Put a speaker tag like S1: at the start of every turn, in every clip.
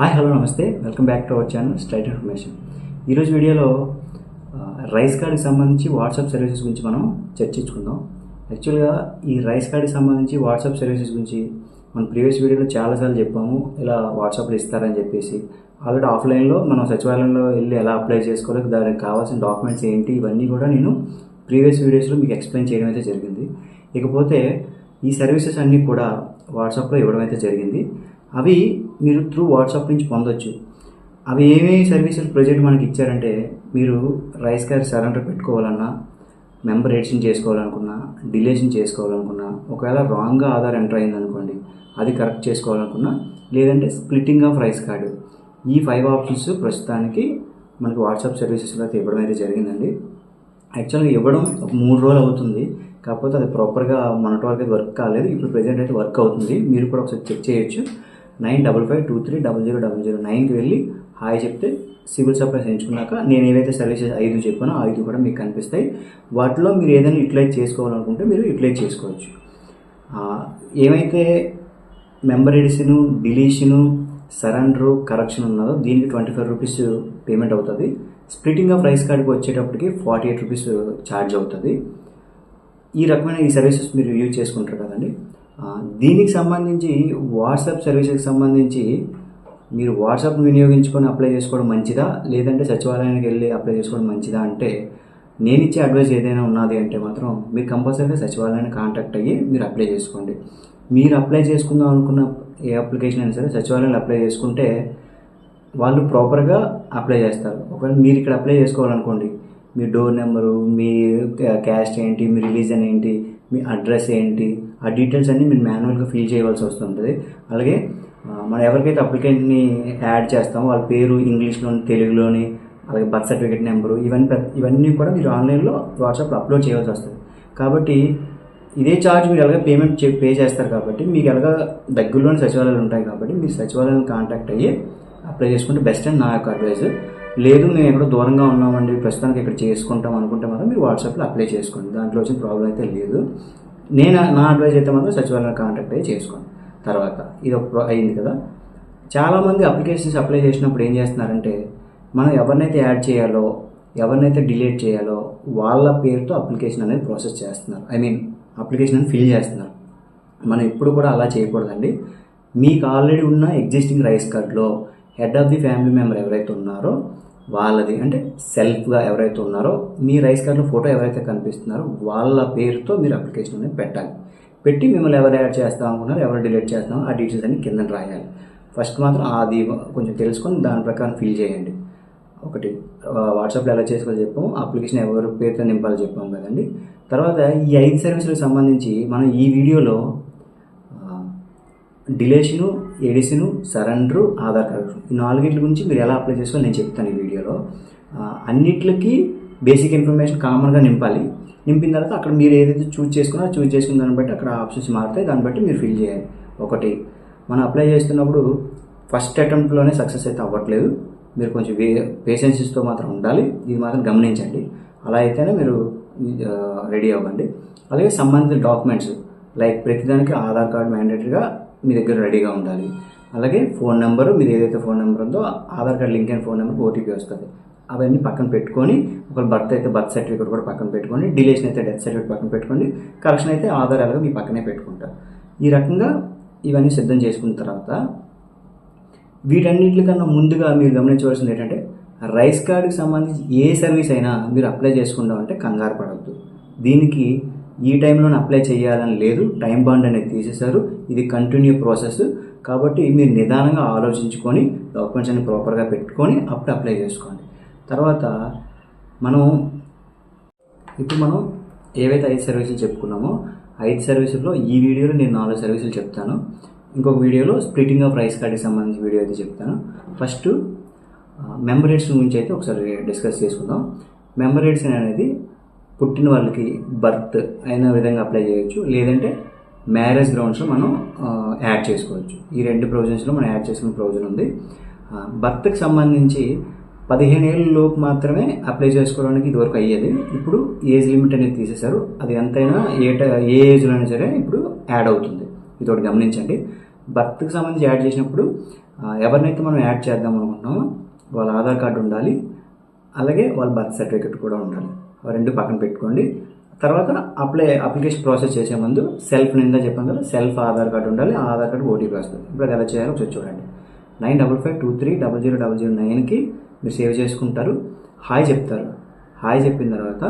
S1: Hi hello నమస్తే. Welcome back to our channel straight information ఈరోజు వీడియోలో రైస్ కార్డ్కి సంబంధించి వాట్సాప్ సర్వీసెస్ గురించి మనం చర్చించుకుందాం. యాక్చువల్గా ఈ రైస్ కార్డ్కి సంబంధించి వాట్సాప్ సర్వీసెస్ గురించి మనం ప్రీవియస్ వీడియోలో చాలాసార్లు చెప్పాము. ఇలా వాట్సాప్లో ఇస్తారని చెప్పేసి. ఆల్రెడీ ఆఫ్లైన్లో మనం సచివాలయంలో వెళ్ళి ఎలా అప్లై చేసుకోవాలి దానికి కావాల్సిన డాక్యుమెంట్స్ ఏంటి ఇవన్నీ కూడా నేను ప్రీవియస్ వీడియోస్లో మీకు ఎక్స్ప్లెయిన్ చేయడం అయితే జరిగింది. ఇకపోతే ఈ సర్వీసెస్ అన్నీ కూడా వాట్సాప్లో ఇవ్వడం అయితే జరిగింది. అవి మీరు త్రూ వాట్సాప్ నుంచి పొందొచ్చు. అవి ఏమేమి సర్వీసులు ప్రజెంట్ మనకి ఇచ్చారంటే మీరు రైస్ కార్డ్ సరెండర్ పెట్టుకోవాలన్నా మెంబర్ ఎడిషన్ చేసుకోవాలనుకున్నా డిలేషన్ చేసుకోవాలనుకున్నా ఒకవేళ రాంగ్గా ఆధార్ ఎంటర్ అయిందనుకోండి అది కరెక్ట్ చేసుకోవాలనుకున్నా లేదంటే స్ప్లిట్టింగ్ ఆఫ్ రైస్ కార్డు ఈ ఫైవ్ ఆప్షన్స్ ప్రస్తుతానికి మనకి వాట్సాప్ సర్వీసెస్లో అయితే ఇవ్వడం అయితే జరిగిందండి. యాక్చువల్గా ఇవ్వడం ఒక మూడు రోజులు అవుతుంది. కాకపోతే అది ప్రాపర్గా మొన్నటి వరకు అయితే వర్క్ కాలేదు. ఇప్పుడు ప్రజెంట్ అయితే వర్క్ అవుతుంది. మీరు కూడా ఒకసారి చెక్ చేయొచ్చు. Nine double five two three double zero double zero నైన్కి వెళ్ళి హాయ్ చెప్తే సివిల్ సప్లైస్ ఎంచుకున్నాక నేను ఏవైతే సర్వీసెస్ ఐదు చెప్పానో ఐదు కూడా మీకు కనిపిస్తాయి. వాటిలో మీరు ఏదైనా యూటిలైజ్ చేసుకోవాలనుకుంటే మీరు యూటిలైజ్ చేసుకోవచ్చు. ఏమైతే member addition deletion surrender correction ఉన్నదో దీనికి ట్వంటీ ఫైవ్ రూపీస్ పేమెంట్ అవుతుంది. స్ప్లిటింగ్ ఆఫ్ రైస్ కార్డ్కి వచ్చేటప్పటికి ఫార్టీ ఎయిట్ రూపీస్ ఛార్జ్ అవుతుంది. ఈ రకమైన ఈ సర్వీసెస్ మీరు యూజ్ చేసుకుంటారు కదండి. దీనికి సంబంధించి వాట్సాప్ సర్వీసెస్కి సంబంధించి మీరు వాట్సాప్ వినియోగించుకొని అప్లై చేసుకోవడం మంచిదా? లేదంటే సచివాలయానికి వెళ్ళి అప్లై చేసుకోవడం మంచిదా అంటే నేను ఇచ్చే అడ్వైస్ ఏదైనా ఉన్నది అంటే మాత్రం మీరు కంపల్సరీగా సచివాలయాన్ని కాంటాక్ట్ అయ్యి మీరు అప్లై చేసుకోండి. మీరు అప్లై చేసుకుందాం అనుకున్న ఏ అప్లికేషన్ అయినా సరే సచివాలయంలో అప్లై చేసుకుంటే వాళ్ళు ప్రాపర్గా అప్లై చేస్తారు. ఒకవేళ మీరు ఇక్కడ అప్లై చేసుకోవాలనుకోండి మీ డోర్ నెంబరు మీ క్యాస్ట్ ఏంటి మీ రిలీజన్ ఏంటి మీ అడ్రస్ ఏంటి ఆ డీటెయిల్స్ అన్నీ మీరు మాన్యువల్గా ఫిల్ చేయవలసి వస్తుంటుంది. అలాగే మనం ఎవరికైతే అప్లికెంట్ని యాడ్ చేస్తామో వాళ్ళ పేరు ఇంగ్లీష్లోని తెలుగులోని అలాగే బర్త్ సర్టిఫికేట్ నెంబరు ఇవన్నీ ఇవన్నీ కూడా మీరు ఆన్లైన్లో వాట్సాప్లో అప్లోడ్ చేయవలసి వస్తుంది. కాబట్టి ఇదే ఛార్జ్ మీరు ఎలాగ పేమెంట్ చే పే చేస్తారు కాబట్టి మీకు ఎలాగ దగ్గరలోని సచివాలయాలు ఉంటాయి కాబట్టి మీరు సచివాలయాన్ని కాంటాక్ట్ అయ్యి అప్లై చేసుకుంటే బెస్ట్ అని నా యొక్క అడ్వైజ్ లేదు మేము ఎక్కడో దూరంగా ఉన్నామండి ప్రస్తుతానికి ఇక్కడ చేసుకుంటాం అనుకుంటే మాత్రం మీరు వాట్సాప్లో అప్లై చేసుకోండి. దాంట్లో వచ్చిన ప్రాబ్లం అయితే లేదు. నేను నా అడ్వైజ్ అయితే మాత్రం సచివాలయం కాంటాక్ట్ అయ్యి చేసుకోండి తర్వాత ఇది ఒక అయింది కదా. చాలామంది అప్లికేషన్స్ అప్లై చేసినప్పుడు ఏం చేస్తున్నారంటే మనం ఎవరినైతే యాడ్ చేయాలో ఎవరినైతే డిలీట్ చేయాలో వాళ్ళ పేరుతో అప్లికేషన్ అనేది ప్రాసెస్ చేస్తున్నారు. ఐ మీన్ అప్లికేషన్ అనేది ఫిల్ చేస్తున్నారు. మనం ఇప్పుడు కూడా అలా చేయకూడదండి. మీకు ఆల్రెడీ ఉన్న ఎగ్జిస్టింగ్ రైస్ కార్డ్లో head of the family member ఎవరైతే ఉన్నారో వాళ్ళది అంటే సెల్ఫ్గా ఎవరైతే ఉన్నారో మీ రైస్ కార్డులో ఫోటో ఎవరైతే కనిపిస్తున్నారో వాళ్ళ పేరుతో మీరు అప్లికేషన్ అనేది పెట్టాలి. పెట్టి మిమ్మల్ని ఎవరు యాడ్ చేస్తాం అనుకున్నారు ఎవరు డిలీట్ చేస్తామో ఆ డీటెయిల్స్ అన్ని కింద రాయాలి. ఫస్ట్ మాత్రం అది కొంచెం తెలుసుకొని దాని ప్రకారం ఫిల్ చేయండి. ఒకటి వాట్సాప్లో ఎలా చేసుకోవాలో చెప్పాము అప్లికేషన్ ఎవరు పేరుతో నింపాలో చెప్పాము కదండి. తర్వాత ఈ ఐదు సర్వీసులకు సంబంధించి మనం ఈ వీడియోలో deletion addition surrender Aadhaar card. ఈ నాలుగిట్ల గురించి మీరు ఎలా అప్లై చేసుకోవాలి నేను చెప్తాను ఈ వీడియోలో. అన్నిట్లకి బేసిక్ ఇన్ఫర్మేషన్ కామన్గా నింపాలి. నింపిన తర్వాత అక్కడ మీరు ఏదైతే చూజ్ చేసుకున్నారో చూజ్ చేసుకున్న దాన్ని బట్టి అక్కడ ఆప్షన్స్ మారుతాయి. దాన్ని బట్టి మీరు ఫిల్ చేయాలి. ఒకటి మనం అప్లై చేస్తున్నప్పుడు ఫస్ట్ అటెంప్ట్లోనే సక్సెస్ అయితే అవ్వట్లేదు. మీరు కొంచెం వే పేషెన్సెస్తో మాత్రం ఉండాలి. ఇది మాత్రం గమనించండి. అలా అయితేనే మీరు రెడీ అవ్వండి. అలాగే సంబంధిత డాక్యుమెంట్స్ లైక్ ప్రతిదానికి ఆధార్ కార్డ్ మ్యాండేటరీగా మీ దగ్గర రెడీగా ఉండాలి. అలాగే ఫోన్ నెంబరు మీరు ఏదైతే ఫోన్ నెంబర్ ఉందో ఆధార్ కార్డ్ లింక్ అయిన ఫోన్ నెంబర్కి ఓటీపీ వస్తుంది. అవన్నీ పక్కన పెట్టుకొని ఒకవేళ బర్త్ అయితే బర్త్ సర్టిఫికేట్ కూడా పక్కన పెట్టుకోండి డిలేషన్ అయితే డెత్ సర్టిఫికేట్ పక్కన పెట్టుకోండి కరెక్షన్ అయితే ఆధార్ ఎలాగో మీ పక్కనే పెట్టుకుంటారు ఈ రకంగా ఇవన్నీ సిద్ధం చేసుకున్న తర్వాత వీటన్నిటికన్నా ముందుగా మీరు గమనించవలసింది ఏంటంటే రైస్ కార్డుకి సంబంధించి ఏ సర్వీస్ అయినా మీరు అప్లై చేసుకుంటాం అంటే కంగారు పడవద్దు దీనికి ఈ టైంలోనే అప్లై చేయాలని లేదు. టైం బాండ్ అనేది తీసేశారు. ఇది కంటిన్యూ ప్రాసెస్ కాబట్టి మీరు నిదానంగా ఆలోచించుకొని డాక్యుమెంట్స్ అన్ని ప్రాపర్గా పెట్టుకొని అప్పుడు అప్లై చేసుకోండి. తర్వాత మనం ఇప్పుడు మనం ఏవైతే ఐదు సర్వీసులు చెప్పుకున్నామో ఐదు సర్వీసుల్లో ఈ వీడియోలో నేను నాలుగు సర్వీసులు చెప్తాను. ఇంకొక వీడియోలో స్ప్లిటింగ్ ఆఫ్ రైస్ కార్డ్కి సంబంధించిన వీడియో అయితే చెప్తాను. ఫస్ట్ మెంబర్ రేట్స్ గురించి అయితే ఒకసారి డిస్కస్ చేసుకుందాం. మెంబర్ రేట్స్ అనేది పుట్టిన వాళ్ళకి బర్త్ అయిన విధంగా అప్లై చేయొచ్చు. లేదంటే మ్యారేజ్ గ్రౌండ్స్లో మనం యాడ్ చేసుకోవచ్చు. ఈ రెండు ప్రొవిజన్స్లో మనం యాడ్ చేసుకునే ప్రొవిజన్ ఉంది. బర్త్కి సంబంధించి పదిహేను ఏళ్ళ లోపు మాత్రమే అప్లై చేసుకోవడానికి ఇదివరకు అయ్యేది. ఇప్పుడు ఏజ్ లిమిట్ అనేది తీసేశారు. అది ఎంతైనా ఏ ఏ ఏజ్లో అయినా సరే ఇప్పుడు యాడ్ అవుతుంది. ఇది ఒకటి గమనించండి బర్త్కి సంబంధించి యాడ్ చేసినప్పుడు ఎవరినైతే మనం యాడ్ చేద్దాం అనుకుంటున్నామో వాళ్ళ ఆధార్ కార్డు ఉండాలి. అలాగే వాళ్ళ బర్త్ సర్టిఫికేట్ కూడా ఉండాలి. రెండు పక్కన పెట్టుకోండి. తర్వాత అప్లై అప్లికేషన్ ప్రాసెస్ చేసే ముందు సెల్ఫ్ నిందా చెప్పాను కదా సెల్ఫ్ ఆధార్ కార్డు ఉండాలి ఆధార్ కార్డు ఓటీపీ వస్తుంది. ఇప్పుడు అది ఎలా చేయాలో ఒకసారి చూడండి. Nine double five two three double zero double zero నైన్కి మీరు సేవ్ చేసుకుంటారు. హాయ్ చెప్తారు. హాయ్ చెప్పిన తర్వాత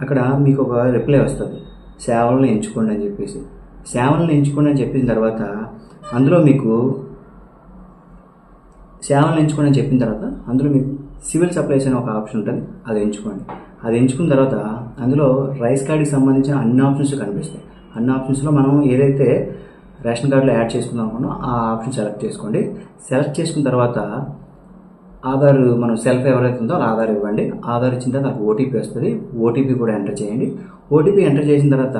S1: అక్కడ మీకు ఒక రిప్లై వస్తుంది. సేవలను ఎంచుకోండి అని చెప్పేసి. సేవలను ఎంచుకోండి అని చెప్పిన తర్వాత అందులో మీకు సేవలను ఎంచుకోండి అని చెప్పిన తర్వాత అందులో మీకు సివిల్ సప్లైస్ అనే ఒక ఆప్షన్ ఉంటుంది అది ఎంచుకోండి. అది ఎంచుకున్న తర్వాత అందులో రైస్ కార్డుకి సంబంధించిన అన్ని ఆప్షన్స్ కనిపిస్తాయి. అన్ని ఆప్షన్స్లో మనం ఏదైతే రేషన్ కార్డులో యాడ్ చేసుకుందాం అనుకున్నా ఆ ఆప్షన్ సెలెక్ట్ చేసుకోండి. సెలెక్ట్ చేసుకున్న తర్వాత ఆధార్ మనం సెల్ఫ్ ఎవరైతే ఉందో అలా ఆధార్ ఇవ్వండి. ఆధార్ ఇచ్చిన తర్వాత నాకు ఓటీపీ వస్తుంది. ఓటీపీ కూడా ఎంటర్ చేయండి. ఓటీపీ ఎంటర్ చేసిన తర్వాత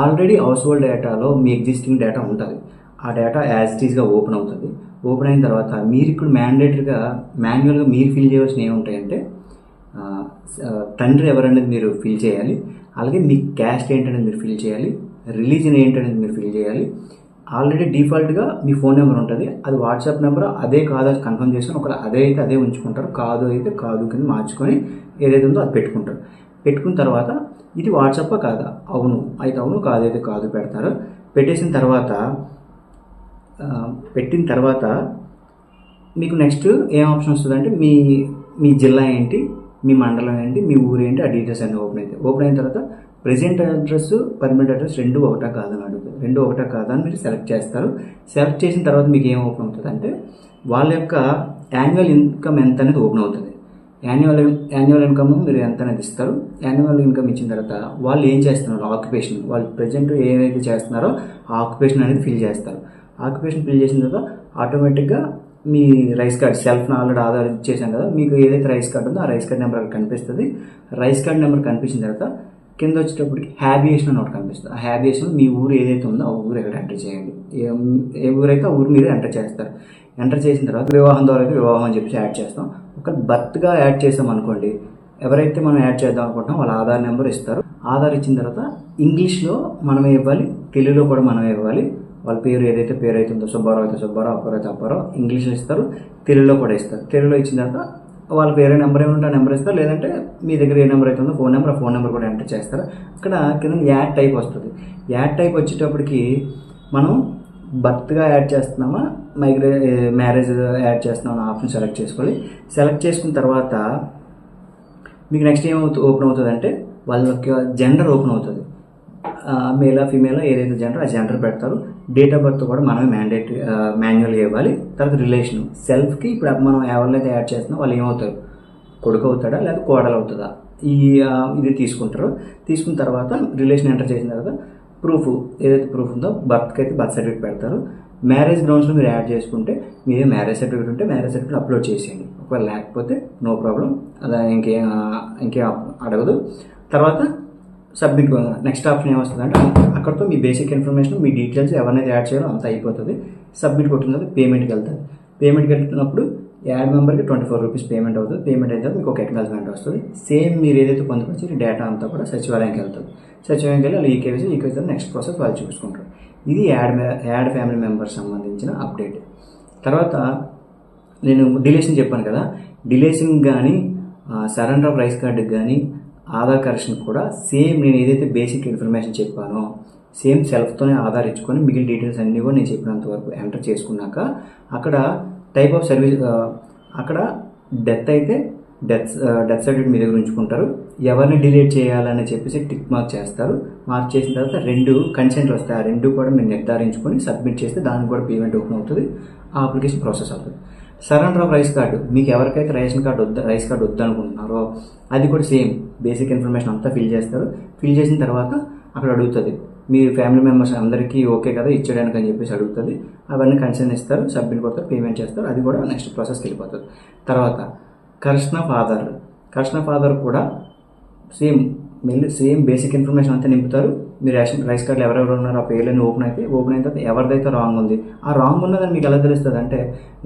S1: ఆల్రెడీ హౌస్ హోల్డ్ డేటాలో మీ ఎగ్జిస్టింగ్ డేటా ఉంటుంది. ఆ డేటా యాజ్ ఇట్ ఈస్గా ఓపెన్ అవుతుంది. ఓపెన్ అయిన తర్వాత మీరు ఇప్పుడు మ్యాండేటరీగా మాన్యువల్గా మీరు ఫిల్ చేయవలసినవి ఏముంటాయంటే తండ్రి ఎవరనేది మీరు ఫిల్ చేయాలి. అలాగే మీ క్యాస్ట్ ఏంటనేది మీరు ఫిల్ చేయాలి. రిలీజన్ ఏంటనేది మీరు ఫిల్ చేయాలి. ఆల్రెడీ డిఫాల్ట్గా మీ ఫోన్ నెంబర్ ఉంటుంది. అది వాట్సాప్ నెంబర్ అదే కాదో కన్ఫర్మ్ చేసుకొని ఒకవేళ అదే అయితే అదే ఉంచుకుంటారు. కాదు అయితే కాదు కింద మార్చుకొని ఏదైతే ఉందో అది పెట్టుకుంటారు. పెట్టుకున్న తర్వాత ఇది వాట్సాప్ కాదా? అవును. అయితే అవును కాదు అయితే కాదు పెడతారు. పెట్టేసిన తర్వాత పెట్టిన తర్వాత మీకు నెక్స్ట్ ఏం ఆప్షన్ వస్తుందంటే మీ మీ జిల్లా ఏంటి మీ మండలం ఏంటి మీ ఊరు ఏంటి ఆ డీటెయిల్స్ అన్నీ ఓపెన్ అవుతాయి ఓపెన్ అయిన తర్వాత ప్రెజెంట్ అడ్రస్ పర్మనెంట్ అడ్రస్ రెండు ఒకటా కాదని అడుగుతుంది రెండు ఒకటా కాదని మీరు సెలెక్ట్ చేస్తారు. సెలెక్ట్ చేసిన తర్వాత మీకు ఏం ఓపెన్ అవుతుంది అంటే వాళ్ళ యొక్క యాన్యువల్ ఇన్కమ్ ఎంత అనేది ఓపెన్ అవుతుంది. యాన్యువల్ యాన్యువల్ ఇన్కమ్ మీరు ఎంత అనేది ఇస్తారు. యాన్యువల్ ఇన్కమ్ ఇచ్చిన తర్వాత వాళ్ళు ఏం చేస్తున్నారు? ఆక్యుపేషన్ వాళ్ళు ప్రజెంట్ ఏదైతే చేస్తున్నారో ఆ ఆక్యుపేషన్ అనేది ఫిల్ చేస్తారు. ఆక్యుపేషన్ ఫిల్ చేసిన తర్వాత ఆటోమేటిక్గా మీ rice card self already Aadhaar ఇచ్చేసాం కదా మీకు ఏదైతే రైస్ కార్డ్ ఉందో ఆ రైస్ కార్డ్ నెంబర్ అక్కడ కనిపిస్తుంది. రైస్ కార్డ్ నెంబర్ కనిపించిన తర్వాత కింద వచ్చేటప్పటికి హ్యాబియేషన్ అని ఒకటి కనిపిస్తుంది. ఆ హ్యాబియేషన్ మీ ఊరు ఏదైతే ఉందో ఆ ఊరు ఎక్కడ ఎంటర్ చేయండి. ఏ ఊరైతే ఆ ఊరు మీరు ఎంటర్ చేస్తారు. ఎంటర్ చేసిన తర్వాత వివాహం ద్వారా వివాహం అని చెప్పి యాడ్ చేస్తాం. ఒక బర్త్గా యాడ్ చేసాం అనుకోండి ఎవరైతే మనం యాడ్ చేద్దాం అనుకుంటున్నాం వాళ్ళ ఆధార్ నెంబర్ ఇస్తారు. ఆధార్ ఇచ్చిన తర్వాత ఇంగ్లీష్లో మనమే ఇవ్వాలి తెలుగులో కూడా మనమే ఇవ్వాలి. వాళ్ళ పేరు ఏదైతే పేరు అవుతుందో సుబ్బారావు అయితే సుబ్బారావు అప్పారావు అయితే అప్పారావు ఇంగ్లీష్లో ఇస్తారు తెలుగులో కూడా ఇస్తారు. తెలుగులో ఇచ్చిన తర్వాత వాళ్ళ పేరు నెంబర్ ఏమంటే ఆ నెంబర్ ఇస్తారు. లేదంటే మీ దగ్గర ఏ నెంబర్ అవుతుందో ఫోన్ నెంబర్ ఆ ఫోన్ నెంబర్ కూడా ఎంటర్ చేస్తారు. అక్కడ కింద యాడ్ టైప్ వస్తుంది. యాడ్ టైప్ వచ్చేటప్పటికి మనం బర్త్గా యాడ్ చేస్తున్నామా మైగ్రే మ్యారేజ్ యాడ్ చేస్తున్నామా ఆప్షన్ సెలెక్ట్ చేసుకోవాలి. సెలెక్ట్ చేసుకున్న తర్వాత మీకు నెక్స్ట్ ఏమవుతుంది ఓపెన్ అవుతుంది అంటే వాళ్ళ యొక్క జెండర్ ఓపెన్ అవుతుంది. మేలా ఫీమేల్ ఏదైతే జెండర్ ఆ జెండర్ పెడతారు. డేట్ ఆఫ్ బర్త్ కూడా మనమే మ్యాండేట్ మాన్యువల్గా ఇవ్వాలి. తర్వాత రిలేషన్ సెల్ఫ్కి ఇప్పుడు మనం ఎవరినైతే యాడ్ చేస్తున్నాం వాళ్ళు ఏమవుతారు? కొడుకు అవుతాడా? లేదా కోడలు అవుతుందా? ఈ ఇది తీసుకుంటారు. తీసుకున్న తర్వాత రిలేషన్ ఎంటర్ చేసిన తర్వాత ప్రూఫ్ ఏదైతే ప్రూఫ్ ఉందో బర్త్కి అయితే బర్త్ సర్టిఫికేట్ పెడతారు మ్యారేజ్ గ్రౌండ్స్లో మీరు యాడ్ చేసుకుంటే మీరే మ్యారేజ్ సర్టిఫికేట్ ఉంటే మ్యారేజ్ సర్టిఫికేట్ అప్లోడ్ చేసేయండి. ఒకవేళ లేకపోతే నో ప్రాబ్లం అలా ఇంకేం ఇంకేం అడగదు. తర్వాత సబ్మిట్ నెక్స్ట్ ఆప్షన్ ఏమొస్తుంది అంటే అక్కడతో మీ బేసిక్ ఇన్ఫర్మేషన్ మీ డీటెయిల్స్ ఎవరినైతే యాడ్ చేయాలో అంత అయిపోతుంది. సబ్మిట్ కొట్టిన తర్వాత పేమెంట్కి వెళ్తుంది పేమెంట్కి వెళ్తున్నప్పుడు యాడ్ మెంబర్కి ట్వంటీ ఫోర్ రూపీస్ పేమెంట్ అవుతుంది. పేమెంట్ అయితే మీకు ఒక ఎక్నాలజ్మెంట్ వస్తుంది. సేమ్ మీరు ఏదైతే పొందుకొచ్చి డేటా అంతా కూడా సచివాలయంకి వెళ్తుంది సచివాలయంకి వెళ్ళి వాళ్ళు ఈకేవీసీ ఈకేవీసీ నెక్స్ట్ ప్రాసెస్ వాళ్ళు చూసుకుంటారు. ఇది యాడ్ యాడ్ ఫ్యామిలీ మెంబర్స్ సంబంధించిన అప్డేట్ తర్వాత నేను డిలేషన్ చెప్పాను కదా. డిలేషన్ కానీ సరెండర్ ఆఫ్ రైస్ కార్డుకి కానీ ఆధార్ కరెక్షన్ కూడా సేమ్ నేను ఏదైతే బేసిక్ ఇన్ఫర్మేషన్ చెప్పానో సేమ్ సెల్ఫ్తోనే ఆధార్ ఇచ్చుకొని మిగిలిన డీటెయిల్స్ అన్నీ కూడా నేను చెప్పినంత వరకు ఎంటర్ చేసుకున్నాక అక్కడ టైప్ ఆఫ్ సర్వీస్ అక్కడ డెత్ అయితే డెత్ డెత్ సర్టిఫికేట్ మీ దగ్గర ఉంచుకుంటారు. ఎవరిని డిలీట్ చేయాలని చెప్పేసి టిక్ మార్క్ చేస్తారు. మార్క్ చేసిన తర్వాత రెండు కన్సెంట్లు వస్తాయి. ఆ రెండు కూడా మీరు నిర్ధారించుకొని సబ్మిట్ చేస్తే దానికి కూడా పేమెంట్ ఓపెన్ అవుతుంది. ఆ అప్లికేషన్ ప్రాసెస్ అవుతుంది. Surrender of rice card. మీకు ఎవరికైతే రేషన్ కార్డు వద్ద రైస్ కార్డు వద్దనుకుంటున్నారో అది కూడా సేమ్. బేసిక్ ఇన్ఫర్మేషన్ అంతా ఫిల్ చేస్తారు. ఫిల్ చేసిన తర్వాత అక్కడ అడుగుతుంది. మీ ఫ్యామిలీ మెంబర్స్ అందరికీ ఓకే కదా ఇచ్చేయడానికి అని చెప్పేసి అడుగుతుంది. అవన్నీ కన్సర్న్ ఇస్తారు సబ్మిట్ కొడతారు పేమెంట్ చేస్తారు. అది కూడా నెక్స్ట్ ప్రాసెస్కి వెళ్ళిపోతుంది. తర్వాత కృష్ణ ఫాదర్. కృష్ణ ఫాదర్ కూడా సేమ్ మెల్లి సేమ్ బేసిక్ ఇన్ఫర్మేషన్ అంతా నింపుతారు. మీ రేషన్ రైస్ కార్డులు ఎవరెవరు ఉన్నారో ఆ పేర్లన్నీ ఓపెన్ అయితే ఓపెన్ అయిన తర్వాత ఎవరిదైతే రాంగ్ ఉంది ఆ రాంగ్ ఉన్నదని మీకు ఎలా తెలుస్తుంది? అంటే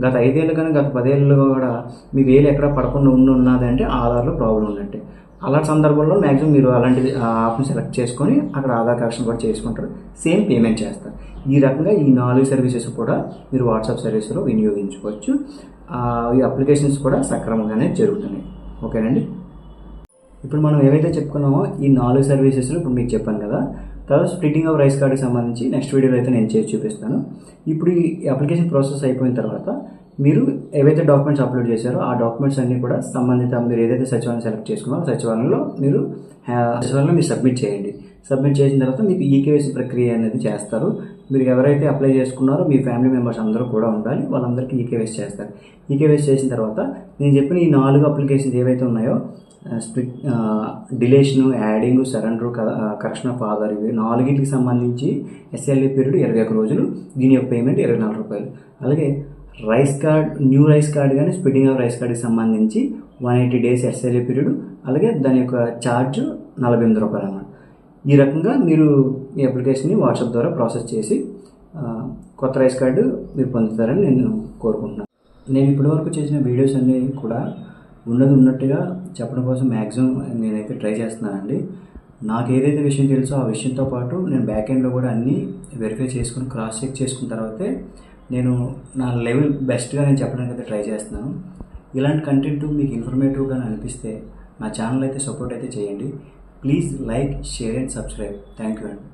S1: గత ఐదేళ్ళు కానీ గత పదేళ్ళు కూడా మీ వేలు ఎక్కడ పడకుండా ఉండి ఉన్నది అంటే ఆధార్లో ప్రాబ్లం ఉన్నట్టే. అలాంటి సందర్భంలో మ్యాక్సిమం మీరు అలాంటి ఆప్షన్ సెలెక్ట్ చేసుకొని అక్కడ ఆధార్ కరెక్షన్ కూడా చేసుకుంటారు. సేమ్ పేమెంట్ చేస్తారు. ఈ రకంగా ఈ నాలుగు సర్వీసెస్ కూడా మీరు వాట్సాప్ సర్వీస్లో వినియోగించుకోవచ్చు. ఈ అప్లికేషన్స్ కూడా సక్రమంగానే జరుగుతున్నాయి. ఓకేనండి ఇప్పుడు మనం ఏవైతే చెప్పుకున్నామో ఈ నాలుగు సర్వీసెస్ ఇప్పుడు మీకు చెప్పాను కదా తర్వాత స్ప్లిటింగ్ ఆఫ్ రైస్ కార్డుకి సంబంధించి నెక్స్ట్ వీడియోలో అయితే నేను చేసి చూపిస్తాను. ఇప్పుడు ఈ అప్లికేషన్ ప్రాసెస్ అయిపోయిన తర్వాత మీరు ఏవైతే డాక్యుమెంట్స్ అప్లోడ్ చేశారో ఆ డాక్యుమెంట్స్ అన్నీ కూడా సంబంధిత మీరు ఏదైతే సచివాలయం సెలెక్ట్ చేసుకున్నారో సచివాలయంలో మీరు ఆ, సచివాలయంలో మీరు సబ్మిట్ చేయండి. సబ్మిట్ చేసిన తర్వాత మీకు ఈకేవైసీ ప్రక్రియ అనేది చేస్తారు. మీరు ఎవరైతే అప్లై చేసుకున్నారో మీ ఫ్యామిలీ మెంబర్స్ అందరూ కూడా ఉండాలి. వాళ్ళందరికీ ఈకేవైసీ చేస్తారు. ఈకేవైసీ చేసిన తర్వాత నేను చెప్పిన ఈ నాలుగు అప్లికేషన్స్ ఏవైతే ఉన్నాయో split deletion adding surrender correction of Aadhaar ఇవి నాలుగింటికి సంబంధించి ఎస్ఎల్ఏ పీరియడ్ ఇరవై ఒక రోజులు. దీని యొక్క పేమెంట్ ఇరవై నాలుగు రూపాయలు. అలాగే rice card new rice card కానీ స్పిట్టింగ్ ఆఫ్ రైస్ కార్డ్కి సంబంధించి one eighty days SLA period అలాగే దాని యొక్క ఛార్జ్ నలభై ఎనిమిది రూపాయలు అన్నమాట. ఈ రకంగా మీరు ఈ అప్లికేషన్ని వాట్సాప్ ద్వారా ప్రాసెస్ చేసి కొత్త రైస్ కార్డు మీరు పొందుతారని నేను కోరుకుంటున్నాను. నేను ఇప్పటివరకు చేసిన వీడియోస్ అన్నీ కూడా ఉన్నది ఉన్నట్టుగా చెప్పడం కోసం మ్యాక్సిమం నేనైతే ట్రై చేస్తున్నానండి. నాకు ఏదైతే విషయం తెలుసో ఆ విషయంతో పాటు నేను బ్యాక్ ఎండ్లో కూడా అన్నీ వెరిఫై చేసుకుని క్రాస్ చెక్ చేసుకున్న తర్వాతే నేను నా లెవెల్ బెస్ట్గా నేను చెప్పడానికి అయితే ట్రై చేస్తున్నాను. ఇలాంటి కంటెంట్ మీకు ఇన్ఫర్మేటివ్గా అనిపిస్తే నా ఛానల్ అయితే సపోర్ట్ అయితే చేయండి. Please like share and subscribe thank you అండి.